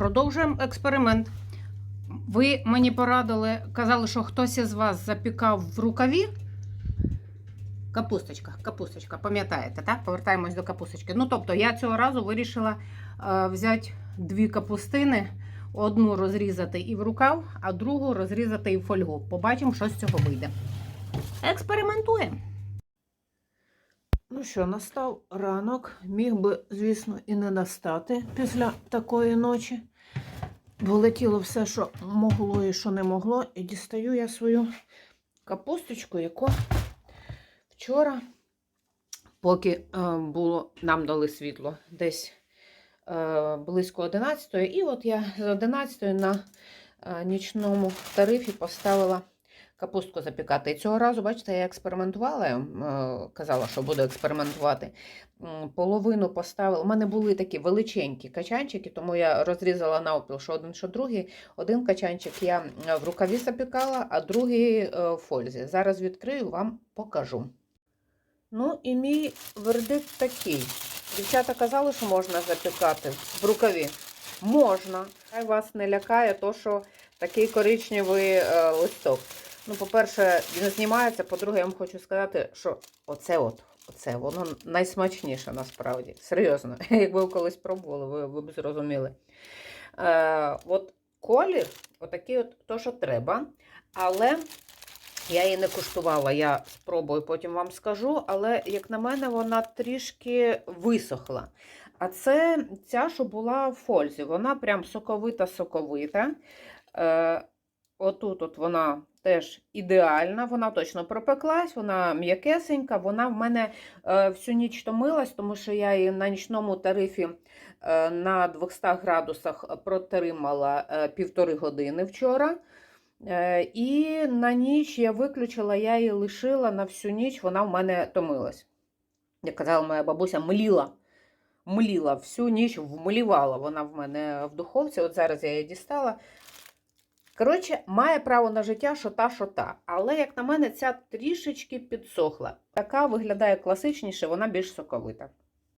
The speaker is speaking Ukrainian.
Продовжуємо експеримент. Ви мені порадили, казали, що хтось із вас запікав в рукаві. Капусточка, капусточка, пам'ятаєте, так? Повертаємось до капусточки. Ну, тобто, я цього разу вирішила е, взяти дві капустини, одну розрізати і в рукав, а другу розрізати і в фольгу. Побачимо, що з цього вийде. Експериментуємо. Ну що, настав ранок. Міг би, звісно, і не настати після такої ночі. Бо все, що могло і що не могло. І дістаю я свою капусточку, яку вчора, поки е, було, нам дали світло десь е, близько 11 І от я з 11 на е, нічному тарифі поставила капустку запікати. І цього разу, бачите, я експериментувала, е, казала, що буду експериментувати. Половину поставила. У мене були такі величенькі качанчики, тому я розрізала навпіл, що один, що другий. Один качанчик я е, в рукаві запікала, а другий е, в фользі. Зараз відкрию, вам покажу. Ну і мій вердикт такий. Дівчата казали, що можна запікати в рукаві. Можна. Хай вас не лякає то, що такий коричневий листок. Ну, по-перше, він знімається. По-друге, я вам хочу сказати, що оце от, оце, воно найсмачніше насправді. Серйозно. Якби ви колись пробували, ви, ви б зрозуміли. Е, от колір, отакий от то, що треба. Але я її не куштувала, я спробую, потім вам скажу. Але, як на мене, вона трішки висохла. А це ця, що була в фользі, вона прям соковита-соковита. Е, отут от вона теж ідеальна, вона точно пропеклась, вона м'якесенька, вона в мене е, всю ніч томилась, тому що я її на нічному тарифі е, на 200 градусах протримала е, півтори години вчора. І на ніч я виключила, я її лишила на всю ніч, вона в мене томилась. Як казала моя бабуся, мліла. Мліла всю ніч, вмлівала вона в мене в духовці. От зараз я її дістала. Коротше, має право на життя, що та, що та. Але, як на мене, ця трішечки підсохла. Така виглядає класичніше, вона більш соковита.